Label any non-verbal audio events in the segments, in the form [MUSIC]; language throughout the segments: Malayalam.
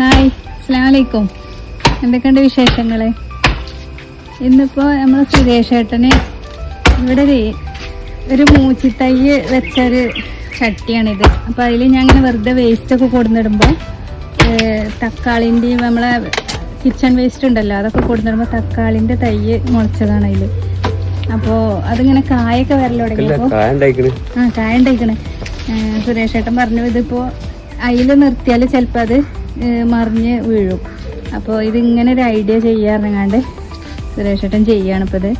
ഹായ് അസ്സാം വലൈക്കും എന്തൊക്കെയുണ്ട് വിശേഷങ്ങൾ ഇന്നിപ്പോ നമ്മൾ സുരേഷ് ഏട്ടന് ഇവിടെ ഒരു ഒരു മൂച്ചിത്തൈ വെച്ചൊരു ചട്ടിയാണിത്. അപ്പോൾ അതിൽ ഞാൻ ഇങ്ങനെ വെറുതെ വേസ്റ്റ് ഒക്കെ കൊടുന്നിടുമ്പോൾ തക്കാളിന്റെയും നമ്മളെ കിച്ചൺ വേസ്റ്റ് ഉണ്ടല്ലോ അതൊക്കെ കൊടുന്നിടുമ്പോൾ തക്കാളിന്റെ തൈ മുളച്ചതാണ് അതിൽ അപ്പോൾ അതിങ്ങനെ കായൊക്കെ കായുണ്ടായിക്കണ് ആ കായ ഉണ്ടായിക്കണ്. സുരേഷ് ഏട്ടൻ പറഞ്ഞു ഇതിപ്പോ അതിൽ നിർത്തിയാൽ ചിലപ്പോൾ അത് മറിഞ്ഞ് വീഴും. അപ്പോൾ ഇതിങ്ങനെ ഒരു ഐഡിയ ചെയ്യാറങ്ങാണ്ട് സുരേഷേട്ടൻ ചെയ്യുകയാണ് ഇപ്പോൾ ഇത്.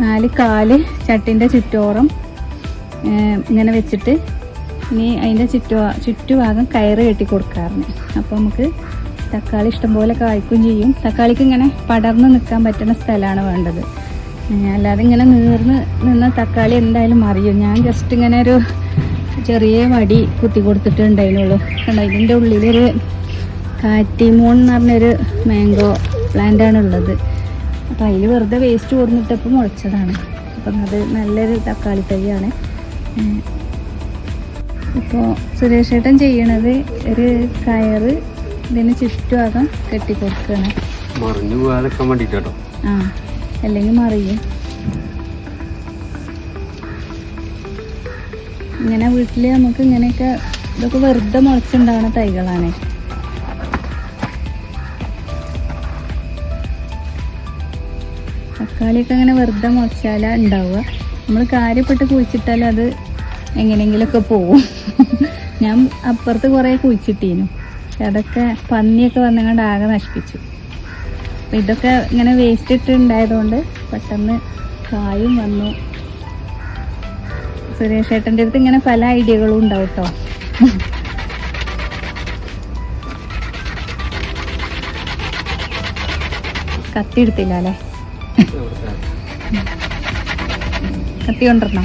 നാല് കാൽ ചട്ടിന്റെ ചുറ്റോറം ഇങ്ങനെ വെച്ചിട്ട് ഇനി അതിന്റെ ചുറ്റു ചുറ്റുഭാഗം കയറ് കെട്ടി കൊടുക്കാറുണ്ട് അപ്പോൾ നമുക്ക് തക്കാളി ഇഷ്ടംപോലെ കായ്ക്കും ചെയ്യും. തക്കാളിക്ക് ഇങ്ങനെ പടർന്ന് നിൽക്കാൻ പറ്റുന്ന സ്ഥലമാണ് വേണ്ടത്. അല്ലാതെ ഇങ്ങനെ നീർന്ന് നിന്ന തക്കാളി എന്തായാലും മറിയും. ഞാൻ ജസ്റ്റ് ഇങ്ങനെ ഒരു ചെറിയ വടി കുത്തി കൊടുത്തിട്ടുണ്ടായിരുന്നുള്ളൂ. കണ്ടോ ഇതിന്റെ ഉള്ളിലൊരു കാറ്റിമോൺ എന്ന് പറഞ്ഞൊരു മാംഗോ പ്ലാന്റ് ആണ് ഉള്ളത് അപ്പം അതിൽ വെറുതെ വേസ്റ്റ് കൊടുത്തിട്ടപ്പോൾ മുളച്ചതാണ്. അപ്പം അത് നല്ലൊരു തക്കാളി തൈയാണ്. ഇപ്പോൾ സുരേഷ് ഏട്ടൻ ചെയ്യണത് ഒരു കയറ് ഇതിന് ചുറ്റുഭാഗം കെട്ടിക്കൊടുക്കുകയാണ്. മറിഞ്ഞു ആ അല്ലെങ്കിൽ മറിയും. ഇങ്ങനെ വീട്ടിൽ നമുക്ക് ഇങ്ങനെയൊക്കെ ഇതൊക്കെ വെറുതെ മുളച്ചുണ്ടാവുന്ന തൈകളാണ്. തക്കാളിയൊക്കെ അങ്ങനെ വെറുതെ മുളച്ചാലാ ഉണ്ടാവുക. നമ്മൾ കാര്യപ്പെട്ട് കുഴിച്ചിട്ടാൽ അത് എങ്ങനെയെങ്കിലുമൊക്കെ പോവും. ഞാൻ അപ്പുറത്ത് കുറേ കുഴിച്ചിട്ടീനു. അതൊക്കെ പന്നിയൊക്കെ വന്നുകൊണ്ട് ആകെ നശിപ്പിച്ചു. അപ്പൊ ഇതൊക്കെ ഇങ്ങനെ വേസ്റ്റ് ഇട്ടുണ്ടായതുകൊണ്ട് പെട്ടെന്ന് കായും വന്നു. സുരേഷ് ഏട്ടന്റെ അടുത്ത് ഇങ്ങനെ പല ഐഡിയകളും ഉണ്ടാവും കേട്ടോ കത്തി എടുത്തില്ല അല്ലേ കത്തി കൊണ്ടിരുന്നോ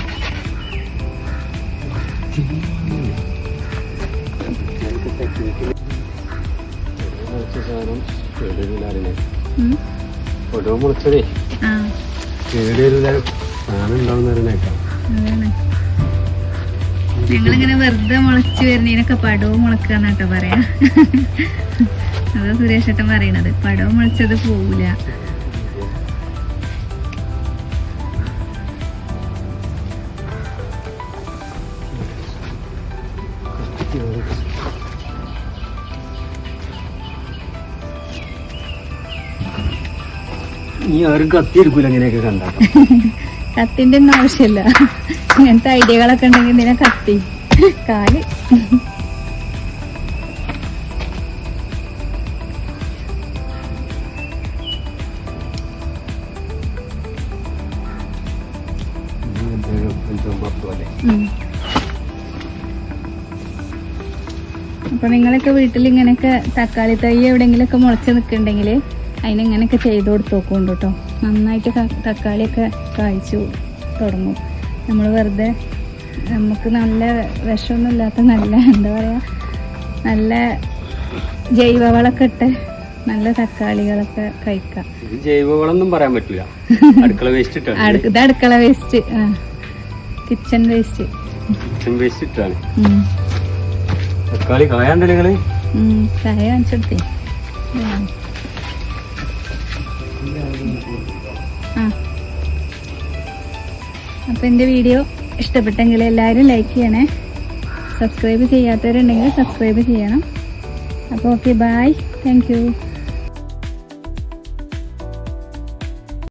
ഉം. മുറിച്ചതേ ആ കേടിയൊരു സാധനം ഉണ്ടാവുന്ന ഞങ്ങളിങ്ങനെ വെറുതെ മുളച്ച് വരുന്നതിനൊക്കെ പടവും മുളക്കുക എന്നാട്ടോ പറയാ. അതാ സുരേഷ് ഏട്ടൻ പറയണത്. പടവും മുളച്ചത് പോവില്ല നീ ആരും അങ്ങനെയൊക്കെ കത്തിന്റെ ഒന്നും ആവശ്യമില്ല. ഇങ്ങനത്തെ ഐഡിയകളൊക്കെ ഉണ്ടെങ്കിൽ ഇതിനെ കത്തി? കാൽ. അപ്പൊ നിങ്ങളൊക്കെ വീട്ടിൽ ഇങ്ങനെയൊക്കെ തക്കാളി തൈ എവിടെങ്കിലൊക്കെ മുളച്ച് നിൽക്കുന്നുണ്ടെങ്കിൽ അതിനെങ്ങനെയൊക്കെ ചെയ്ത് കൊടുത്തു നോക്കുന്നുണ്ട് കേട്ടോ. നന്നായിട്ട് തക്കാളിയൊക്കെ കായ്ച്ചു തുടങ്ങും. നമ്മൾ വെറുതെ നമുക്ക് നല്ല വിഷമൊന്നും ഇല്ലാത്ത നല്ല എന്താ പറയുക നല്ല ജൈവവളമൊക്കെ ഇട്ട് നല്ല തക്കാളികളൊക്കെ കഴിക്കാം. ഇത് ജൈവവളമൊന്നും പറയാൻ പറ്റില്ല [LAUGHS] അടുക്കള വേസ്റ്റ് ഇത് അടുക്കള waste kitchen waste kitchen waste ഇട്ടാണ്. തക്കാളി കായാണ്ടല്ലേ നിങ്ങൾ? ചായ കാണിച്ചെടുത്തേ അപ്പം എന്റെ വീഡിയോ ഇഷ്ടപ്പെട്ടെങ്കിൽ എല്ലാവരും ലൈക്ക് ചെയ്യണേ. സബ്സ്ക്രൈബ് ചെയ്യാത്തവരുണ്ടെങ്കിൽ സബ്സ്ക്രൈബ് ചെയ്യണം. അപ്പോൾ ഓക്കെ ബായ് താങ്ക്